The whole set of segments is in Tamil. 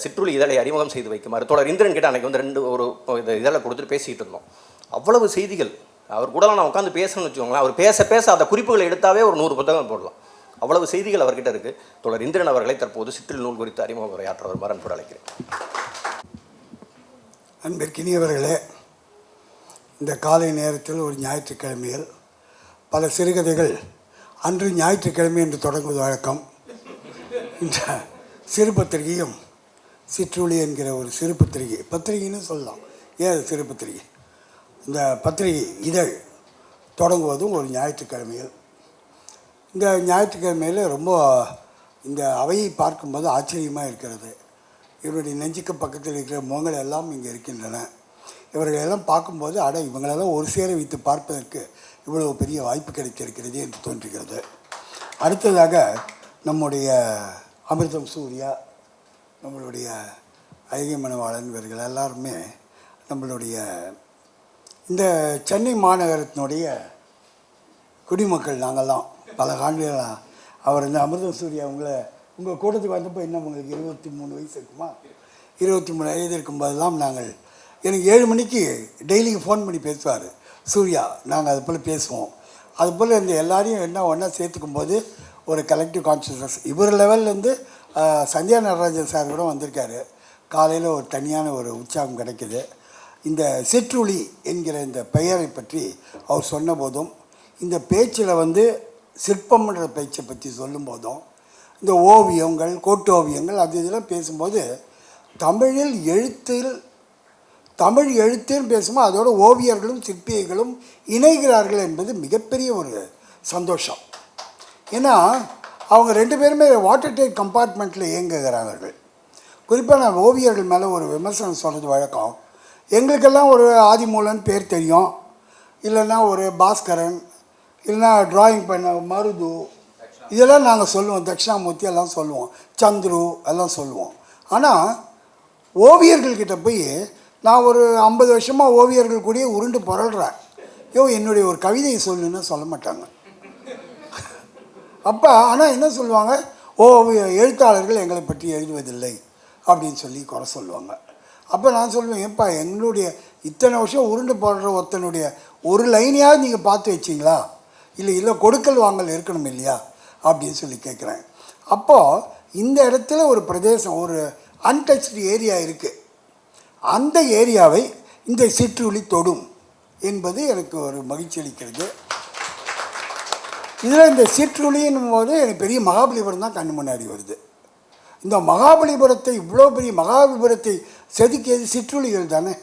சிற்றுளி இதழை அறிமுகம் செய்து வைக்குமாறு தோழர் இந்திரன் கிட்ட அன்னைக்கு வந்து ரெண்டு ஒரு இது இதழை கொடுத்துட்டு பேசிகிட்டு இருந்தோம். அவ்வளவு செய்திகள். அவர் கூட நான் உட்காந்து பேசணும்னு வச்சுக்கோங்களேன். அவர் பேச பேச அந்த குறிப்புகளை எடுத்தாவே ஒரு நூறு புத்தகம் போடலாம். அவ்வளவு செய்திகள் அவர்கிட்ட இருக்கு. தோழர் இந்திரன் அவர்களை தற்போது சிற்றில் நூல் குறித்து அறிமுக உரையாற்ற வருமாறு அன்போடு அழைக்கிறேன். அன்பிற்கினியவர்களே இந்த காலை நேரத்தில் ஒரு ஞாயிற்றுக்கிழமையில் பல சிறுகதைகள் அன்று ஞாயிற்றுக்கிழமை என்று தொடங்குவது வழக்கம். இந்த சிறு பத்திரிகையும் சிற்றுளி என்கிற ஒரு சிறு பத்திரிகை. பத்திரிகைன்னு சொல்லலாம். ஏன் அது சிறு பத்திரிகை? இந்த பத்திரிகை இதழ் தொடங்குவதும் ஒரு ஞாயிற்றுக்கிழமையில் இந்த ஞாயிற்றுக்கிழமையில் ரொம்ப இந்த அவையை பார்க்கும்போது ஆச்சரியமாக இருக்கிறது. இவருடைய நெஞ்சுக்கு பக்கத்தில் இருக்கிற முகங்கள் எல்லாம் இங்கே இருக்கின்றன. இவர்களெல்லாம் பார்க்கும்போது அட இவங்களெல்லாம் ஒரு சேர வைத்து பார்ப்பதற்கு இவ்வளவு பெரிய வாய்ப்பு கிடைத்திருக்கிறது என்று தோன்றுகிறது. அடுத்ததாக நம்முடைய அமிர்தம் சூர்யா நம்மளுடைய அழகிய மனவாளன் இவர்கள் எல்லாருமே நம்மளுடைய இந்த சென்னை மாநகரத்தினுடைய குடிமக்கள் நாங்கள்லாம் பல ஆண்டுகளாக அவர் இந்த அமிர்தம் சூர்யா உங்களை உங்கள் கூட்டத்துக்கு வந்தப்போ என்ன உங்களுக்கு இருபத்தி மூணு வயசு இருக்குமா? இருபத்தி மூணு வயது இருக்கும்போதெல்லாம் நாங்கள் எனக்கு ஏழு மணிக்கு டெய்லிக்கு ஃபோன் பண்ணி பேசுவார். சூர்யா நாங்கள் அது போல் பேசுவோம். அது போல் இந்த எல்லாரையும் என்ன ஒன்றா சேர்த்துக்கும் போது ஒரு கலெக்டிவ் கான்சியஸ்னஸ் இவர் லெவல்லேருந்து சந்தியா நடராஜன் சார் கூட வந்திருக்காரு. காலையில் ஒரு தனியான ஒரு உற்சாகம் கிடைக்கிது. இந்த சிற்றுளி என்கிற இந்த பெயரை பற்றி அவர் சொன்ன போதும் இந்த பேச்சில் வந்து சிற்பம்ன்ற பேச்சை பற்றி சொல்லும் போதும் இந்த ஓவியங்கள் கோட்டோவியங்கள் அது இதெல்லாம் பேசும்போது தமிழில் எழுத்தில் தமிழ் எழுத்துன்னு பேசும்போது அதோட ஓவியர்களும் சிற்பிகளும் இணைகிறார்கள் என்பது மிகப்பெரிய ஒரு சந்தோஷம். ஏன்னா அவங்க ரெண்டு பேருமே வாட்டர் டேக் கம்பார்ட்மெண்ட்டில் இயங்குகிறார்கள். குறிப்பாக நான் ஓவியர்கள் மேலே ஒரு விமர்சனம் சொல்கிறது வழக்கம். எங்களுக்கெல்லாம் ஒரு ஆதிமூலன் பேர் தெரியும். இல்லைன்னா ஒரு பாஸ்கரன் இல்லைன்னா டிராயிங் பண்ண மருது. இதெல்லாம் நாங்கள் சொல்லுவோம். தட்சிணாமூர்த்தி எல்லாம் சொல்லுவோம். சந்துரு எல்லாம் சொல்லுவோம். ஆனால் ஓவியர்கள்கிட்ட போய் நான் ஒரு ஐம்பது வருஷமாக ஓவியர்கள் கூடயே உருண்டு புரள்றேன். ஐயோ என்னுடைய ஒரு கவிதையை சொல்லுன்னு சொல்ல மாட்டாங்க. அப்போ ஆனால் என்ன சொல்லுவாங்க? ஓ எழுத்தாளர்கள் எங்களை பற்றி எழுதுவதில்லை. அப்படின்னு சொல்லி குறை சொல்லுவாங்க. அப்போ நான் சொல்லுவேன் ஏப்பா எங்களுடைய இத்தனை வருஷம் உருண்டு போடுற ஒருத்தனுடைய ஒரு லைனையாவது நீங்கள் பார்த்து வச்சிங்களா? இல்லை இல்லை கொடுக்கல் வாங்கல் இருக்கணும் இல்லையா? அப்படின்னு சொல்லி கேட்குறேன். அப்போது இந்த இடத்துல ஒரு பிரதேசம் ஒரு அன்டச்டு ஏரியா இருக்குது அந்த ஏரியாவை இந்த சிற்றுளி தொடும் என்பது எனக்கு ஒரு மகிழ்ச்சி அளிக்கிறது. இதில் இந்த சிற்றுளின்னும் போது எனக்கு பெரிய மகாபலிபுரம் தான் கண்ணு முன்னாடி வருது. இந்த மகாபலிபுரத்தை இவ்வளோ பெரிய மகாபலிபுரத்தை செதுக்கியது சிற்றுளிகள் தானே?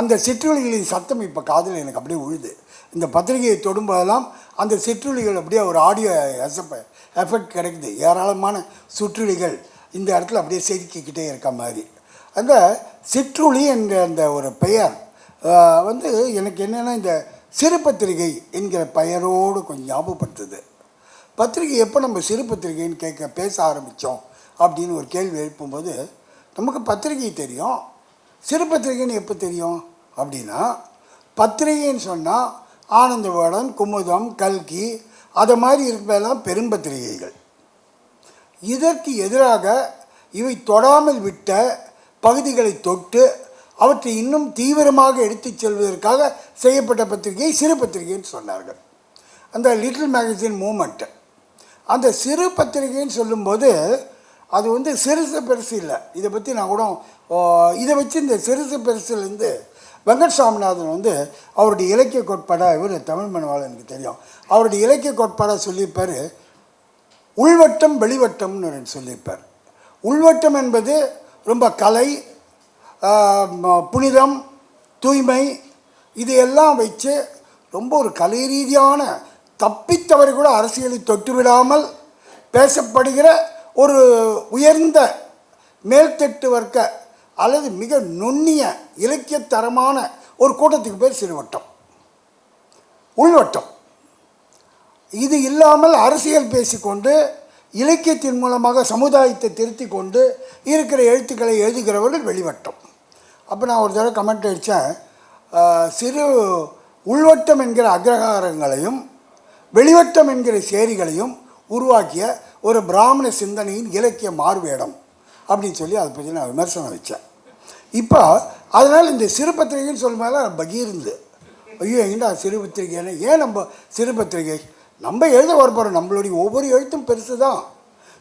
அந்த சிற்றுளிகளின் சத்தம் இப்போ காதில் எனக்கு அப்படியே உழுது. இந்த பத்திரிகையை தொடும்போதெல்லாம் அந்த சிற்றுளிகள் அப்படியே ஒரு ஆடியோ எசப்ப எஃபெக்ட் கிடைக்குது. ஏராளமான சுற்றுளிகள் இந்த இடத்துல அப்படியே செதுக்கிக்கிட்டே இருக்க மாதிரி. அந்த சிற்றுளி என்ற அந்த ஒரு பெயர் வந்து எனக்கு என்னென்னா இந்த சிறு பத்திரிகை என்கிற பெயரோடு கொஞ்சம் ஞாபகப்படுத்துது. பத்திரிகை எப்போ நம்ம சிறு பத்திரிகைன்னு கேட்க பேச ஆரம்பித்தோம் அப்படின்னு ஒரு கேள்வி எழுப்பும்போது நமக்கு பத்திரிகை தெரியும். சிறு பத்திரிகைன்னு எப்போ தெரியும்? அப்படின்னா பத்திரிகைன்னு சொன்னால் ஆனந்த விகடன் குமுதம் கல்கி அதை மாதிரி இருப்பதெல்லாம் பெரும்பத்திரிகைகள் இதற்கு எதிராக இவை தொடாமல் விட்ட பகுதிகளை தொட்டு அவற்றை இன்னும் தீவிரமாக எடுத்துச் செல்வதற்காக செய்யப்பட்ட பத்திரிகை சிறு பத்திரிகைன்னு சொன்னார்கள். அந்த லிட்டில் மேகசின் மூமெண்ட் அந்த சிறு பத்திரிகைன்னு சொல்லும்போது அது வந்து சிறுசு பெருசு இல்லை. இதை பற்றி நான் கூட இதை வச்சு இந்த சிறுசு பெருசுலேருந்து வெங்கட் சாமிநாதன் வந்து அவருடைய இலக்கிய கோட்பாடாக இவர் தமிழ் மனவாளன் எனக்கு தெரியும். அவருடைய இலக்கிய கோட்பாடாக சொல்லியிருப்பார். உள்வட்டம் வெளிவட்டம்னு சொல்லியிருப்பார். உள்வட்டம் என்பது ரொம்ப கலை புனிதம் தூய்மை இதையெல்லாம் வச்சு ரொம்ப ஒரு கலை ரீதியான தப்பித்தவரை கூட அரசியலை தொட்டுவிடாமல் பேசப்படுகிற ஒரு உயர்ந்த மேல்தட்டு வர்க்க அல்லது மிக நுண்ணிய இலக்கியத்தரமான ஒரு கூட்டத்துக்கு பேர் சிறுவட்டம். உள்வட்டம். இது இல்லாமல் அரசியல் பேசிக்கொண்டு இலக்கியத்தின் மூலமாக சமுதாயத்தை திருத்தி கொண்டு இருக்கிற எழுத்துக்களை எழுதுகிறவர்கள் வெளிவட்டம். அப்போ நான் ஒரு தடவை கமெண்ட் அடித்தேன் சிறு உள்வட்டம் என்கிற அக்ரஹாரங்களையும் வெளிவட்டம் என்கிற சேரிகளையும் உருவாக்கிய ஒரு பிராமண சிந்தனையின் இலக்கிய மார்வேடம் அப்படின்னு சொல்லி அதை பற்றி நான் விமர்சனம் வச்சேன். இப்போ அதனால் இந்த சிறு பத்திரிகைன்னு மேலே பகீர்ந்து. ஐயோ எங்கடா சிறு பத்திரிகைன்னு? ஏன் நம்ம சிறு பத்திரிகை? நம்ம எழுத வரப்போகிறோம் நம்மளுடைய ஒவ்வொரு எழுத்தும் பெருசு தான்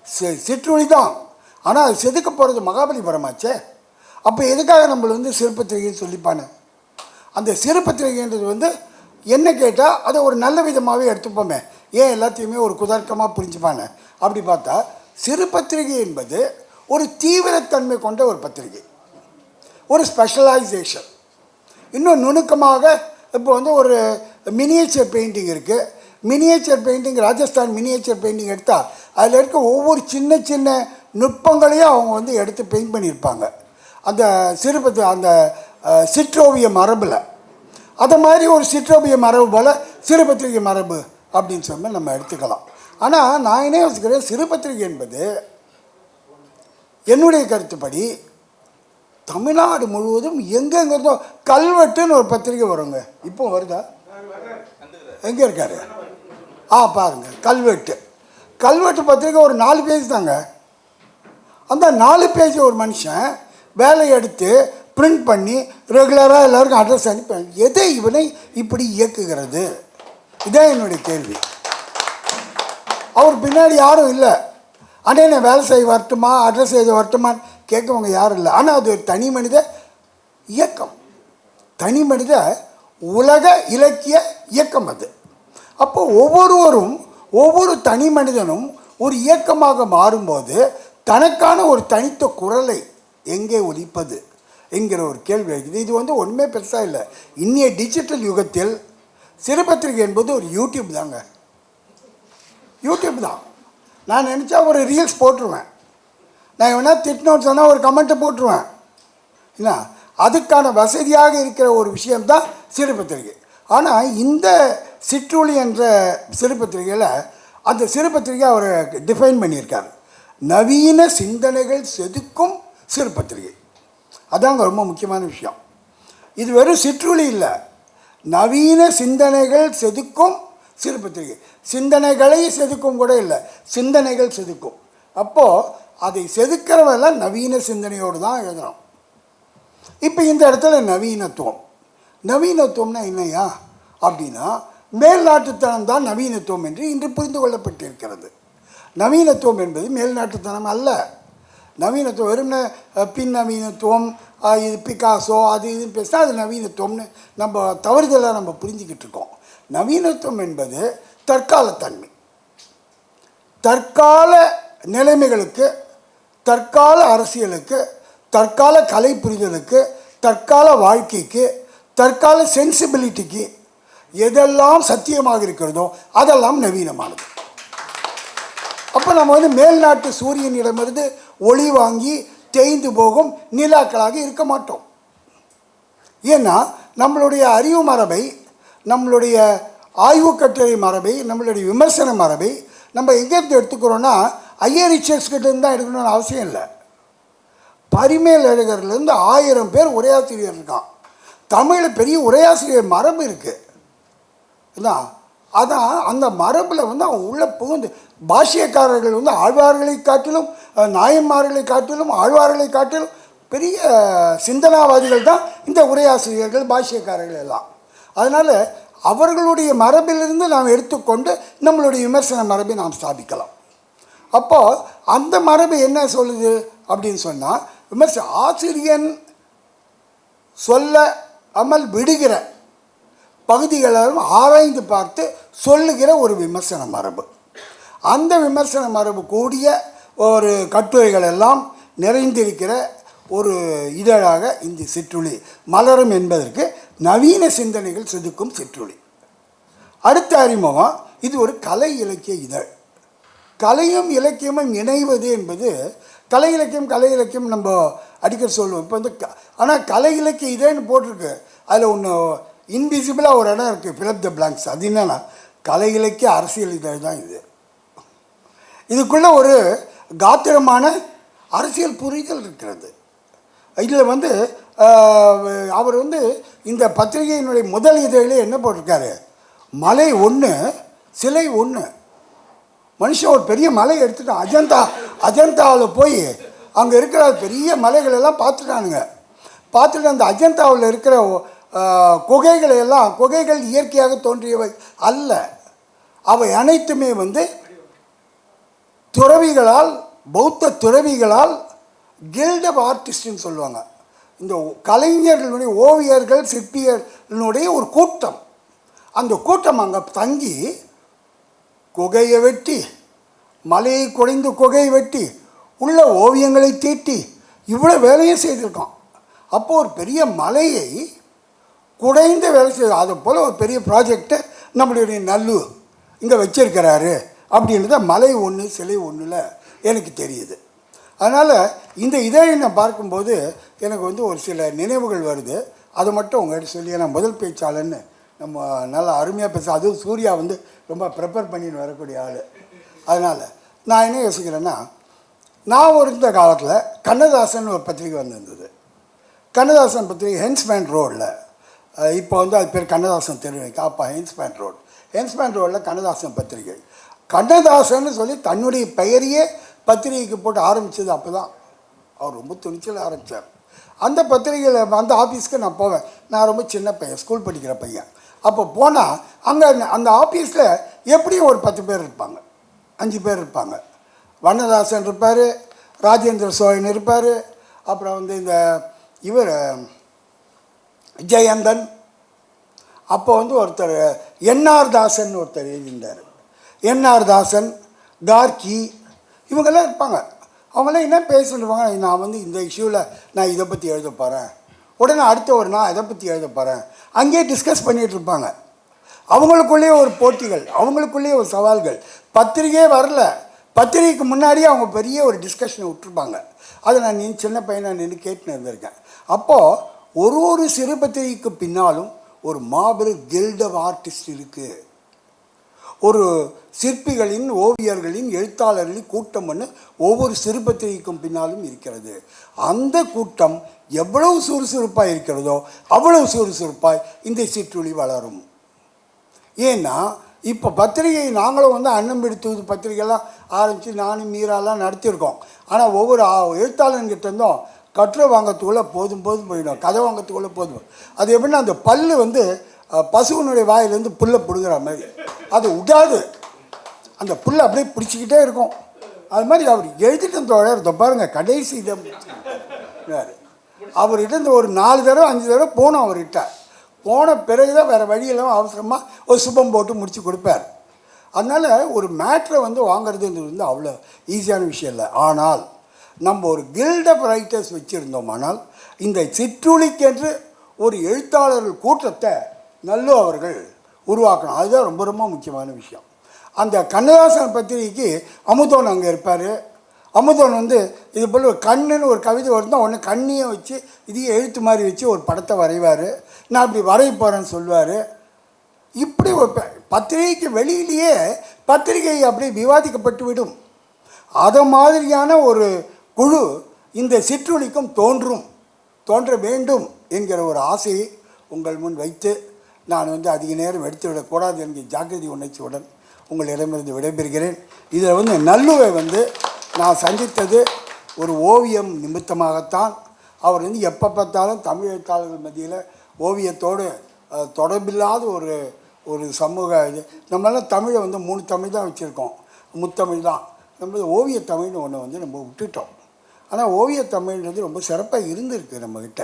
சி- சிற்றுளி தான் ஆனால் அது செதுக்க போகிறது மகாபலிபுரமாச்சே. அப்போ எதுக்காக நம்மளை வந்து சிறு பத்திரிகைன்னு அந்த சிறு பத்திரிகைன்றது வந்து என்ன கேட்டால் அதை ஒரு நல்ல விதமாகவே எடுத்துப்போமே. ஏன் எல்லாத்தையுமே ஒரு குதர்க்கமாக புரிஞ்சுப்பானே? அப்படி பார்த்தா சிறு பத்திரிகை என்பது ஒரு தீவிரத்தன்மை கொண்ட ஒரு பத்திரிகை. ஒரு ஸ்பெஷலைசேஷன் இன்னும் நுணுக்கமாக இப்போ வந்து ஒரு மினியேச்சர் பெயிண்டிங் இருக்குது miniature painting Rajasthan miniature painting எடுத்தால் அதில் இருக்க ஒவ்வொரு சின்ன சின்ன நுட்பங்களையும் அவங்க வந்து எடுத்து பெயிண்ட் பண்ணியிருப்பாங்க. அந்த சிறுபத்து அந்த சிற்றோவிய மரபில். அதை மாதிரி ஒரு சிற்றோவிய மரபு போல் சிறுபத்திரிகை மரபு அப்படின்னு சொல்லி நம்ம எடுத்துக்கலாம். ஆனால் நான் என்ன யோசிக்கிறேன் சிறுபத்திரிகை என்பது என்னுடைய கருத்துப்படி தமிழ்நாடு முழுவதும் எங்கெங்கிறதோ கல்வெட்டுன்னு ஒரு பத்திரிக்கை வருங்க. இப்போ வருதா? எங்கே இருக்காரு? ஆ பாருங்கள் கல்வெட்டு. கல்வெட்டு பத்திரிக்கை ஒரு நாலு பேஜ் தாங்க. அந்த நாலு பேஜ் ஒரு மனுஷன் வேலையை எடுத்து பிரிண்ட் பண்ணி ரெகுலராக எல்லாருக்கும் அட்ரஸ் அனுப்பி எதை இவனை இப்படி இயக்குகிறது? இதான் என்னுடைய கேள்வி. அவர் பின்னாடி யாரும் இல்லை. அண்ணே நான் வேலை செய்ய வரட்டுமா அட்ரஸ் செய்ய வரட்டுமான்னு கேட்கவங்க யாரும் இல்லை. ஆனால் அது ஒரு தனி மனித இயக்கம். தனி மனித உலக இலக்கிய இயக்கம் அது. அப்போ ஒவ்வொருவரும் ஒவ்வொரு தனி மனிதனும் ஒரு இயக்கமாக மாறும்போது தனக்கான ஒரு தனித்த குரலை எங்கே ஒலிப்பது என்கிற ஒரு கேள்வி இருக்குது இது வந்து ஒன்றுமே பெருசாக இல்லை. இன்னைய டிஜிட்டல் யுகத்தில் சிறுபத்திரிகை என்பது ஒரு யூடியூப் தாங்க. யூடியூப் தான். நான் நினச்சா ஒரு ரீல்ஸ் போட்டுருவேன். நான் வேணா திட்டணும்னு சொன்னால் ஒரு கமெண்ட்டை போட்டுருவேன். என்ன? அதுக்கான வசதியாக இருக்கிற ஒரு விஷயம்தான் சிறுபத்திரிகை. ஆனால் இந்த சிற்றுளி என்ற சிறுபத்திரிகையில் அந்த சிறுபத்திரிகை அவர் டிஃபைன் பண்ணியிருக்கார். நவீன சிந்தனைகள் செதுக்கும் சிறுபத்திரிகை அதாங்க ரொம்ப முக்கியமான விஷயம். இது வெறும் சிற்றுளி இல்லை. நவீன சிந்தனைகள் செதுக்கும் சிறுபத்திரிகை சிந்தனைகளை செதுக்கும் கூட இல்லை. சிந்தனைகள் செதுக்கும். அப்போது அதை செதுக்கிறவெல்லாம் நவீன சிந்தனையோடு தான் எழுதுகிறோம் இப்போ இந்த இடத்துல நவீனத்துவம். நவீனத்துவம்னா என்னையா அப்படின்னா மேல்நாட்டுத்தனம் தான் நவீனத்துவம் என்று இன்று புரிந்து கொள்ளப்பட்டிருக்கிறது. நவீனத்துவம் என்பது மேல்நாட்டுத்தனம் அல்ல. நவீனத்துவம் வெறும்ன பின் நவீனத்துவம் இது பிகாசோ அது இதுன்னு பேசினா அது நவீனத்துவம்னு நம்ம தவறுதலாக நம்ம புரிஞ்சுக்கிட்டு இருக்கோம். நவீனத்துவம் என்பது தற்காலத்தன்மை. தற்கால நிலைமைகளுக்கு தற்கால அரசியலுக்கு தற்கால கலை புரிதலுக்கு தற்கால வாழ்க்கைக்கு தற்கால சென்சிபிலிட்டிக்கு எதெல்லாம் சத்தியமாக இருக்கிறதோ அதெல்லாம் நவீனமானது. அப்போ நம்ம வந்து மேல்நாட்டு சூரியனிடமிருந்து ஒளி வாங்கி தேய்ந்து போகும் நிலாக்களாக இருக்க மாட்டோம். ஏன்னா நம்மளுடைய அறிவு மரபை நம்மளுடைய ஆய்வு கட்டுரை மரபை நம்மளுடைய விமர்சன மரபை நம்ம எங்கேருந்து எடுத்துக்கிறோன்னா ஐயர் ரிச்சர்ஸ் கிட்ட தான் எடுக்கணும்னு அவசியம் இல்லை. பரிமேல் அழகர்லேருந்து ஆயிரம் பேர் உரையாசிரியர் இருக்கான். தமிழில் பெரிய உரையாசிரியர் மரபு இருக்குது என்ன அதான் அந்த மரபில் வந்து அவன் உள்ளே புகுந்து பாஷ்யக்காரர்கள் வந்து ஆழ்வார்களை காட்டிலும் நாயன்மார்களை காட்டிலும் ஆழ்வார்களை காட்டிலும் பெரிய சிந்தனாவாதிகள் தான் இந்த உரையாசிரியர்கள் பாஷ்யக்காரர்கள் எல்லாம். அதனால் அவர்களுடைய மரபிலிருந்து நாம் எடுத்துக்கொண்டு நம்மளுடைய விமர்சன மரபை நாம் ஸ்தாபிக்கலாம். அப்போது அந்த மரபு என்ன சொல்லுது அப்படின்னு சொன்னால் விமர்ச ஆசிரியன் சொல்ல அமல் விடுகிற பகுதிகளெல்லாம் ஆராய்ந்து பார்த்து சொல்லுகிற ஒரு விமர்சன மரபு. அந்த விமர்சன மரபு கூடிய ஒரு கட்டுரைகள் எல்லாம் நிறைந்திருக்கிற ஒரு இதழாக இந்த சிற்றுளி மலரும் என்பதற்கு நவீன சிந்தனைகள் செதுக்கும் சிற்றுளி. அடுத்த அறிமுகம் இது ஒரு கலை இலக்கிய இதழ். கலையும் இலக்கியமும் இணைவது என்பது கலை இலக்கியம் கலை இலக்கியம் நம்ம அடிக்கடி சொல்லுவோம். இப்போ வந்து ஆனால் கலை இலக்கிய இதழ்னு போட்டிருக்கு. அதில் ஒன்று இன்விசிபிளாக ஒரு இடம் இருக்குது ஃபிலப் த பிளாங்க்ஸ் அது என்னென்னா கலை இலக்கிய அரசியல் இதழ் தான் இது. இதுக்குள்ளே ஒரு காத்திரமான அரசியல் புரிதல் இருக்கிறது. இதில் வந்து அவர் வந்து இந்த பத்திரிகையினுடைய முதல் இதழில் என்ன போட்டிருக்காரு? மலை ஒன்று சிலை ஒன்று மனுஷன் ஒரு பெரிய மலை எடுத்துட்டான் அஜந்தா அஜந்தாவில் போய் அங்கே இருக்கிற பெரிய மலைகளெல்லாம் பார்த்துட்டானுங்க. பார்த்துட்டு அந்த அஜந்தாவில் இருக்கிற குகைகளை எல்லாம் குகைகள் இயற்கையாக தோன்றியவை அல்ல. அவை அனைத்துமே வந்து துறவிகளால் பௌத்த துறவிகளால் கில்ட் ஆஃப் ஆர்டிஸ்ட்னு சொல்லுவாங்க. இந்த கலைஞர்களுடைய ஓவியர்கள் சிற்பியர்களுடைய ஒரு கூட்டம். அந்த கூட்டம் அங்கே தங்கி குகையை வெட்டி மலையை குறைந்து குகையை வெட்டி உள்ள ஓவியங்களை தீட்டி இவ்வளோ வேலையும் செய்திருக்கோம் அப்போது ஒரு பெரிய மலையை குடைந்து வேலை செய்து அது போல் ஒரு பெரிய ப்ராஜெக்டை நம்மளுடைய நல்லூர் இங்கே வச்சிருக்கிறாரு. அப்படின்றத மலை ஒன்று சிலை ஒன்றில் எனக்கு தெரியுது. அதனால் இந்த இதை நான் பார்க்கும்போது எனக்கு வந்து ஒரு சில நினைவுகள் வருது. அதை மட்டும் உங்கள்கிட்ட சொல்லி நான் முதல் பேச்சாளன்னு நம்ம நல்லா அருமையாக பேச அதுவும் சூர்யா வந்து ரொம்ப ப்ரிப்பேர் பண்ணின்னு வரக்கூடிய ஆள். அதனால் நான் என்ன யோசிக்கிறேன்னா நான் ஒரு இந்த காலத்தில் கண்ணதாசன் ஒரு பத்திரிக்கை வந்திருந்தது. கண்ணதாசன் பத்திரிகை ஹென்ஸ்மேன் ரோடில் இப்போ வந்து அது பேர் கண்ணதாசன் தெரு அப்பா ஹென்ஸ்மேன் ரோடு ஹென்ஸ்மேன் ரோடில் கண்ணதாசன் பத்திரிகை. கண்ணதாசன் சொல்லி தன்னுடைய பெயரையே பத்திரிகைக்கு போட்டு ஆரம்பித்தது அப்போ தான் அவர் ரொம்ப துணிச்சல் ஆரம்பித்தார் அந்த பத்திரிகையில் அந்த ஆஃபீஸ்க்கு நான் போவேன். நான் ரொம்ப சின்ன பையன் ஸ்கூல் படிக்கிற பையன். அப்போ போனால் அங்கே அந்த ஆஃபீஸில் எப்படியும் ஒரு பத்து பேர் இருப்பாங்க. அஞ்சு பேர் இருப்பாங்க. வண்ணதாசன் இருப்பார் ராஜேந்திர சோழன் இருப்பார் அப்புறம் வந்து இந்த இவர் ஜெயந்தன். அப்போ வந்து ஒருத்தர் என்ஆர் தாசன் ஒருத்தர் எழுதியிருந்தார். என்ஆர் தாசன் கார்கி இவங்கெல்லாம் இருப்பாங்க. அவங்களாம் என்ன பேசிடுவாங்க நான் வந்து இந்த இஷ்யூவில் நான் இதை பற்றி எழுத போகிறேன் உடனே அடுத்த ஒரு நான் இதை பற்றி எழுத போகிறேன் அங்கேயே டிஸ்கஸ் பண்ணிகிட்டு இருப்பாங்க. அவங்களுக்குள்ளேயே ஒரு போட்டிகள் அவங்களுக்குள்ளேயே ஒரு சவால்கள். பத்திரிகையே வரல. பத்திரிகைக்கு முன்னாடியே அவங்க பெரிய ஒரு டிஸ்கஷனை விட்டுருப்பாங்க. அதை நான் நீ சின்ன பையனை நின்று கேட்டுன்னு இருந்திருக்கேன். அப்போது ஒரு ஒரு சிறு பத்திரிகைக்கு பின்னாலும் ஒரு மாபெரும் கில்ட் ஆஃப் ஆர்டிஸ்ட் இருக்குது ஒரு சிற்பிகளின் ஓவியர்களின் எழுத்தாளர்களின் கூட்டம் ஒன்று ஒவ்வொரு சிறுபத்திரிகைக்கும் பின்னாலும் இருக்கிறது. அந்த கூட்டம் எவ்வளவு சுறுசுறுப்பாக இருக்கிறதோ அவ்வளவு சுறுசுறுப்பாய் இந்த சிற்றுளி வளரும். ஏன்னா இப்போ பத்திரிகை நாங்களும் வந்து அன்னம் பிடித்தது பத்திரிகைலாம் ஆரம்பித்து நானும் மீராலாம் நடத்தியிருக்கோம். ஆனால் ஒவ்வொரு எழுத்தாளர்கிட்ட இருந்தோம் கட்டுரை வாங்கத்துக்குள்ளே போதும் போதும் போயிடும். கதை வாங்கத்துக்குள்ளே போதும். அது எப்படின்னா அந்த பல்லு வந்து பசுவினுடைய வாயிலேருந்து புல்லை பிடுங்குற மாதிரி. அது விடாது அந்த புல்லை அப்படியே பிடிச்சிக்கிட்டே இருக்கும். அது மாதிரி அவர் எழுதிட்டு தோழர் இதோ பாருங்கள் கடைசி இதை வேறு. அவர்கிட்ட இந்த ஒரு நாலு தடவை அஞ்சு தடவை போனோம் அவர்கிட்ட. போன பிறகு தான் வேறு வழியெல்லாம் அவசரமாக ஒரு சுபம் போட்டு முடித்து கொடுப்பார். அதனால் ஒரு மேட்ரை வந்து வாங்குறதுன்றது வந்து அவ்வளோ ஈஸியான விஷயம் இல்லை. ஆனால் நம்ம ஒரு கில்ட் ஆஃப் ரைட்டர்ஸ் வச்சுருந்தோமானால் இந்த சிற்றுளிக்கென்று ஒரு எழுத்தாளர்கள் கூட்டத்தை நல்லு அவர்கள் உருவாக்கணும். அதுதான் ரொம்ப ரொம்ப முக்கியமான விஷயம். அந்த கண்ணதாசன் பத்திரிகைக்கு அமுதோன் அங்கே இருப்பார். அமுதோன் வந்து இது போல் ஒரு கண்ணுன்னு ஒரு கவிதை வருந்தா ஒன்று கண்ணியை வச்சு இதையே எழுத்து மாதிரி வச்சு ஒரு படத்தை வரைவார். நான் இப்படி வரைய போகிறேன்னு சொல்லுவார். இப்படி ஒரு பத்திரிகைக்கு வெளியிலேயே பத்திரிகை அப்படி விவாதிக்கப்பட்டு விடும். அதை மாதிரியான ஒரு குழு இந்த சிற்றுளிக்கும் தோன்றும். தோன்ற வேண்டும் என்கிற ஒரு ஆசையை உங்கள் முன் வைத்து நான் வந்து அதிக நேரம் எடுத்து விடக்கூடாது என்கிற ஜாக்கிரதை உணர்ச்சியுடன் உங்களிடமிருந்து விடைபெறுகிறேன். இதில் வந்து நல்லுவை வந்து நான் சந்தித்தது ஒரு ஓவியம் நிமித்தமாகத்தான். அவர் வந்து எப்போ பார்த்தாலும் தமிழ் எழுத்தாளர்கள் மத்தியில் ஓவியத்தோடு தொடர்பில்லாத ஒரு ஒரு சமூக இது. நம்மளாம் தமிழை வந்து மூணு தமிழ் தான் வச்சுருக்கோம். முத்தமிழ் தான். நம்ம ஓவிய தமிழ்னு ஒன்று வந்து நம்ம விட்டுட்டோம். ஆனால் ஓவிய தமிழ்ன்றது ரொம்ப சிறப்பாக இருந்திருக்கு நம்மக்கிட்ட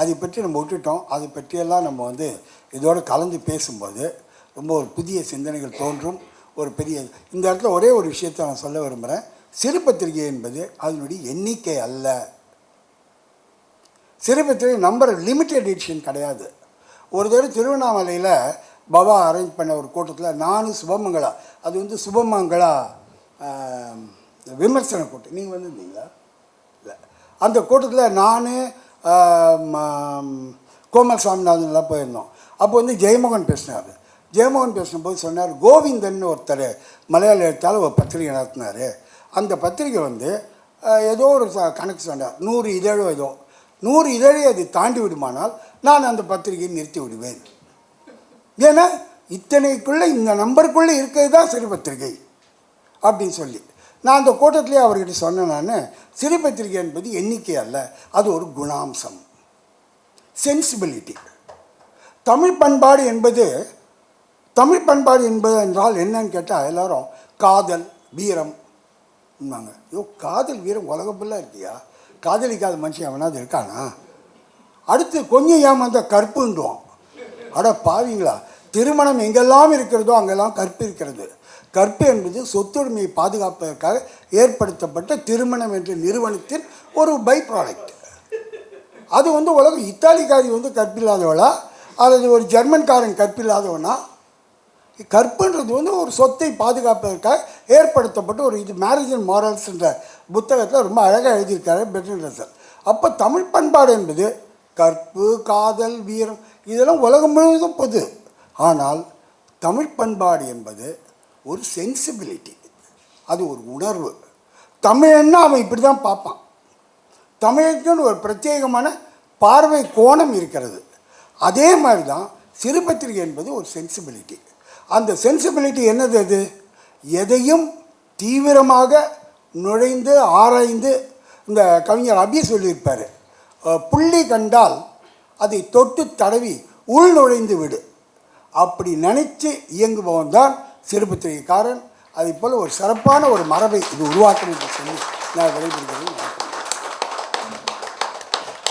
அதை பற்றி நம்ம விட்டுட்டோம். அதை பற்றியெல்லாம் நம்ம வந்து இதோடு கலந்து பேசும்போது ரொம்ப ஒரு புதிய சிந்தனைகள் தோன்றும். ஒரு பெரிய இந்த இடத்துல ஒரே ஒரு விஷயத்தை நான் சொல்ல விரும்புகிறேன் சிறு பத்திரிகை என்பது அதனுடைய எண்ணிக்கை அல்ல. சிறு பத்திரிகை நம்பர் லிமிட்டட் எடிஷன் கிடையாது. ஒரு தடவை திருவண்ணாமலையில் பவா அரேஞ்ச் பண்ண ஒரு கூட்டத்தில் நானும் சுபமங்களா அது வந்து சுபமங்களா விமர்சன கூட்டம். நீங்கள் வந்திருந்தீங்களா? இல்லை. அந்த கூட்டத்தில் நான் கோமல் சுவாமிநாதன்லாம் போயிருந்தோம். அப்போ வந்து ஜெயமோகன் பேசினார். ஜெயமோகன் பேசும்போது சொன்னார் கோவிந்தன் ஒருத்தர் மலையாள எழுத்தால் ஒரு பத்திரிகை நடத்தினார். அந்த பத்திரிகை வந்து ஏதோ ஒரு கணக்கு சொன்னார். நூறு இதழோ ஏதோ. நூறு இதழை அது தாண்டி விடுமானால் நான் அந்த பத்திரிகையை நிறுத்தி விடுவேன். ஏன்னா இத்தனைக்குள்ளே இந்த நம்பருக்குள்ளே இருக்கிறது தான் சிறு பத்திரிகை. அப்படின்னு சொல்லி. நான் அந்த கூட்டத்திலே அவர்கிட்ட சொன்னேன் நான் சிறுபத்திரிகை என்பது எண்ணிக்கை அல்ல அது ஒரு குணாம்சம். சென்சிபிலிட்டி தமிழ் பண்பாடு என்பது தமிழ் பண்பாடு என்பது என்றால் என்னன்னு கேட்டால் எல்லாரும் காதல் வீரம் என்னங்க ஐயோ காதல் வீரம் உலகம் ஃபுல்லாக இருக்கியா? காதலிக்காத மனுஷன் எவனாவது இருக்கானா? அடுத்து கொஞ்சம் ஏமாந்த கற்புண்டுவான் அட பாவிங்களா திருமணம் எங்கெல்லாம் இருக்கிறதோ அங்கெல்லாம் கற்பு இருக்கிறது. கற்பு என்பது சொத்துரிமையை பாதுகாப்பதற்காக ஏற்படுத்தப்பட்ட திருமணம் என்ற நிறுவனத்தின் ஒரு பை ப்ராடக்ட் அது வந்து உலகம் இத்தாலிக்காரி வந்து கற்பில்லாதவளா? அல்லது ஒரு ஜெர்மன்காரன் கற்பில்லாதவனா? கற்புன்றது வந்து ஒரு சொத்தை பாதுகாப்பதற்காக ஏற்படுத்தப்பட்ட ஒரு இது மேரேஜ் அண்ட் மாரல்ஸ் என்ற புத்தகத்தில் ரொம்ப அழகாக எழுதியிருக்காரு பெட்ரன் அப்போ தமிழ் பண்பாடு என்பது கற்பு காதல் வீரம் இதெல்லாம் உலகம் முழுவதும் பொது. ஆனால் தமிழ் பண்பாடு என்பது ஒரு சென்சிபிலிட்டி அது ஒரு உணர்வு. தமிழன்னா அவன் இப்படி தான் பார்ப்பான். தமிழுக்குன்னு ஒரு பிரத்யேகமான பார்வை கோணம் இருக்கிறது. அதே மாதிரி தான் சிறுபத்திரிகை என்பது ஒரு சென்சிபிலிட்டி அந்த சென்சிபிலிட்டி என்னது அது? எதையும் தீவிரமாக நுழைந்து ஆராய்ந்து இந்த கவிஞர் அபி சொல்லியிருப்பார் புள்ளி கண்டால் அதை தொட்டு தடவி உள் நுழைந்து விடு. அப்படி நினச்சி இயங்குபவன் தான் சிறுபத்திரிகைக்காரன் அதே போல் ஒரு சிறப்பான ஒரு மரபை இது உருவாக்கணும் என்று சொல்லி நான் விடைபெறுகிறேன்.